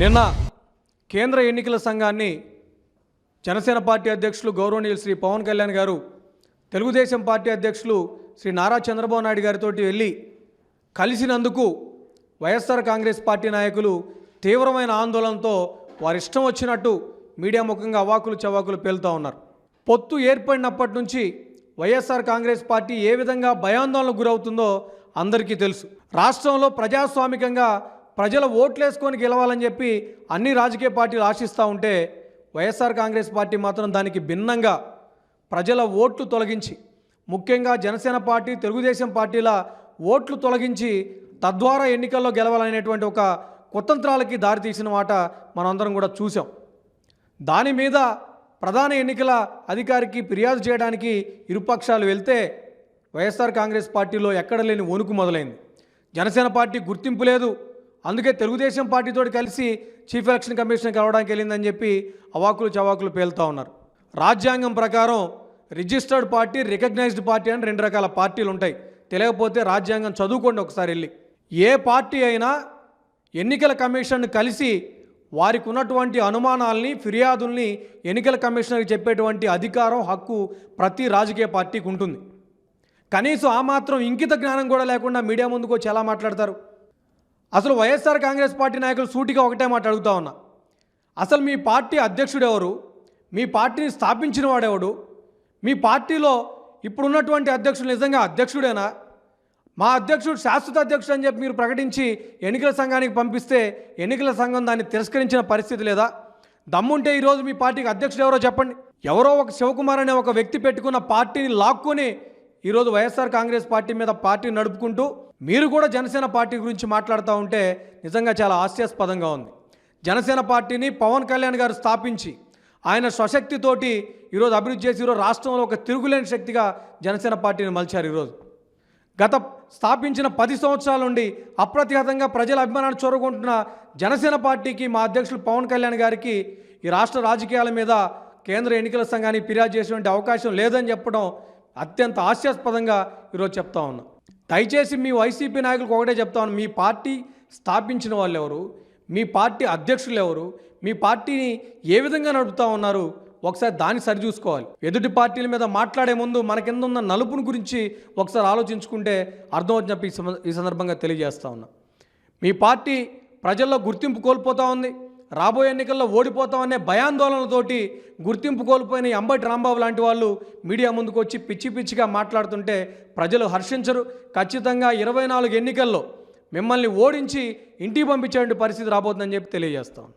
నిన్న కేంద్ర ఎన్నికల సంఘాన్ని జనసేన పార్టీ అధ్యక్షులు గౌరవనీయులు శ్రీ పవన్ కళ్యాణ్ గారు తెలుగుదేశం పార్టీ అధ్యక్షులు శ్రీ నారా చంద్రబాబు నాయుడు గారితో వెళ్ళి కలిసినందుకు వైఎస్ఆర్ కాంగ్రెస్ పార్టీ నాయకులు తీవ్రమైన ఆందోళనతో వారి ఇష్టం వచ్చినట్టు మీడియా ముఖంగా అవాకులు చవాకులు పేలుతూ ఉన్నారు. పొత్తు ఏర్పడినప్పటి నుంచి వైఎస్ఆర్ కాంగ్రెస్ పార్టీ ఏ విధంగా భయాందోళనకు గురవుతుందో అందరికీ తెలుసు. రాష్ట్రంలో ప్రజాస్వామికంగా ప్రజల ఓట్లేసుకొని గెలవాలని చెప్పి అన్ని రాజకీయ పార్టీలు ఆశిస్తూ ఉంటే వైఎస్ఆర్ కాంగ్రెస్ పార్టీ మాత్రం దానికి భిన్నంగా ప్రజల ఓట్లు తొలగించి ముఖ్యంగా జనసేన పార్టీ తెలుగుదేశం పార్టీల ఓట్లు తొలగించి తద్వారా ఎన్నికల్లో గెలవాలనేటువంటి ఒక కుతంత్రాలకి దారితీసిన మాట మనందరం కూడా చూసాం దాని మీద ప్రధాన ఎన్నికల అధికారికి ఫిర్యాదు చేయడానికి ఇరుపక్షాలు వెళ్తే వైఎస్ఆర్ కాంగ్రెస్ పార్టీలో ఎక్కడ లేని వణుకు మొదలైంది. జనసేన పార్టీ గుర్తింపు లేదు అందుకే తెలుగుదేశం పార్టీతో కలిసి చీఫ్ ఎలక్షన్ కమిషన్ కలవడానికి వెళ్ళిందని చెప్పి అవాకులు చవాకులు పేలుతూ ఉన్నారు. రాజ్యాంగం ప్రకారం రిజిస్టర్డ్ పార్టీ రికగ్నైజ్డ్ పార్టీ అని రెండు రకాల పార్టీలు ఉంటాయి. తెలియకపోతే రాజ్యాంగం చదువుకోండి ఒకసారి వెళ్ళి. ఏ పార్టీ అయినా ఎన్నికల కమిషన్ కలిసి వారికి ఉన్నటువంటి అనుమానాల్ని ఫిర్యాదుల్ని ఎన్నికల కమిషనర్కి చెప్పేటువంటి అధికారం హక్కు ప్రతి రాజకీయ పార్టీకి ఉంటుంది. కనీసం ఆ మాత్రం ఇంకిత జ్ఞానం కూడా లేకుండా మీడియా ముందుకు వచ్చి ఎలా మాట్లాడతారు? అసలు వైఎస్ఆర్ కాంగ్రెస్ పార్టీ నాయకులు సూటిగా ఒకటే మాట అడుగుతా ఉన్నా. అసలు మీ పార్టీ అధ్యక్షుడు ఎవరు మీ పార్టీని స్థాపించిన వాడెవడు? మీ పార్టీలో ఇప్పుడున్నటువంటి అధ్యక్షుడు నిజంగా అధ్యక్షుడేనా? మా అధ్యక్షుడు శాశ్వత అధ్యక్షుడు అని చెప్పి మీరు ప్రకటించి ఎన్నికల సంఘానికి పంపిస్తే ఎన్నికల సంఘం దాన్ని తిరస్కరించిన పరిస్థితి లేదా? దమ్ముంటే ఈరోజు మీ పార్టీకి అధ్యక్షుడు ఎవరో చెప్పండి. ఎవరో ఒక శివకుమార్ అనే ఒక వ్యక్తి పెట్టుకున్న పార్టీని లాక్కొని ఈరోజు వైఎస్ఆర్ కాంగ్రెస్ పార్టీ మీద పార్టీ నడుపుకుంటూ మీరు కూడా జనసేన పార్టీ గురించి మాట్లాడుతూ ఉంటే నిజంగా చాలా హాస్యాస్పదంగా ఉంది. జనసేన పార్టీని పవన్ కళ్యాణ్ గారు స్థాపించి ఆయన స్వశక్తితోటి ఈరోజు అభివృద్ధి చేసి ఈరోజు రాష్ట్రంలో ఒక తిరుగులేని శక్తిగా జనసేన పార్టీని మలిచారు ఈరోజు. గత స్థాపించిన పది సంవత్సరాల నుండి అప్రతిహతంగా ప్రజల అభిమానాన్ని చొరగొంటున్న జనసేన పార్టీకి మా అధ్యక్షులు పవన్ కళ్యాణ్ గారికి ఈ రాష్ట్ర రాజకీయాల మీద కేంద్ర ఎన్నికల సంఘానికి ఫిర్యాదు చేసేటువంటి అవకాశం లేదని చెప్పడం అత్యంత హాస్యాస్పదంగా ఈరోజు చెప్తా ఉన్నా. దయచేసి మీ వైసీపీ నాయకులకు ఒకటే చెప్తా ఉన్నా మీ పార్టీ స్థాపించిన వాళ్ళు ఎవరు మీ పార్టీ అధ్యక్షులు ఎవరు మీ పార్టీని ఏ విధంగా నడుపుతా ఉన్నారు ఒకసారి దాన్ని సరిచూసుకోవాలి ఎదుటి పార్టీల మీద మాట్లాడే ముందు మన కింద ఉన్న నలుపుని గురించి ఒకసారి ఆలోచించుకుంటే అర్థమవుతుంది చెప్పి ఈ ఈ సందర్భంగా తెలియజేస్తా ఉన్నా. మీ పార్టీ ప్రజల్లో గుర్తింపు కోల్పోతూ ఉంది రాబోయే ఎన్నికల్లో ఓడిపోతామనే భయాందోళనతోటి గుర్తింపు కోల్పోయిన అంబటి రాంబాబు లాంటి వాళ్ళు మీడియా ముందుకు వచ్చి పిచ్చి పిచ్చిగా మాట్లాడుతుంటే ప్రజలు హర్షించరు. ఖచ్చితంగా ఇరవై నాలుగు ఎన్నికల్లో మిమ్మల్ని ఓడించి ఇంటికి పంపించేటువంటి పరిస్థితి రాబోతుందని చెప్పి తెలియజేస్తాను